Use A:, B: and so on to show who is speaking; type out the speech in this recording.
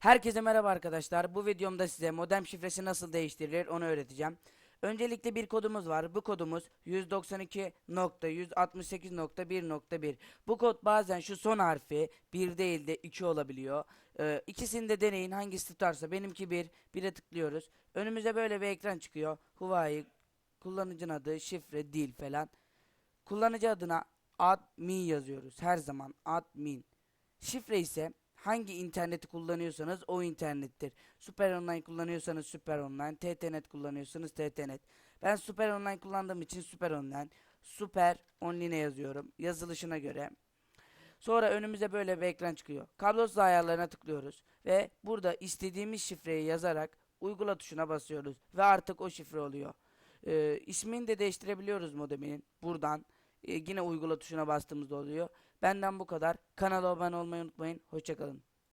A: Herkese merhaba arkadaşlar. Bu videomda size modem şifresi nasıl değiştirilir onu öğreteceğim. Öncelikle bir kodumuz var. Bu kodumuz 192.168.1.1. Bu kod bazen şu son harfi 1 değil de 2 olabiliyor. Ee, ikisini de deneyin hangisi tutarsa. Benimki 1. 1'e tıklıyoruz. Önümüze böyle bir ekran çıkıyor. Huawei kullanıcının adı, şifre, dil falan. Kullanıcı adına admin yazıyoruz. Her zaman admin. Şifre ise hangi interneti kullanıyorsanız o internettir. Süper Online kullanıyorsanız Süper Online, TTNet kullanıyorsanız TTNet. Ben Süper Online kullandığım için Süper Online, Süper Online yazıyorum yazılışına göre. Sonra önümüze böyle bir ekran çıkıyor. Kablosuz ayarlarına tıklıyoruz ve burada istediğimiz şifreyi yazarak uygula tuşuna basıyoruz ve artık o şifre oluyor. Ee, ismini de değiştirebiliyoruz modeminin buradan. Ee, yine uygula tuşuna bastığımızda oluyor. Benden bu kadar. Kanala abone olmayı unutmayın. Hoşçakalın.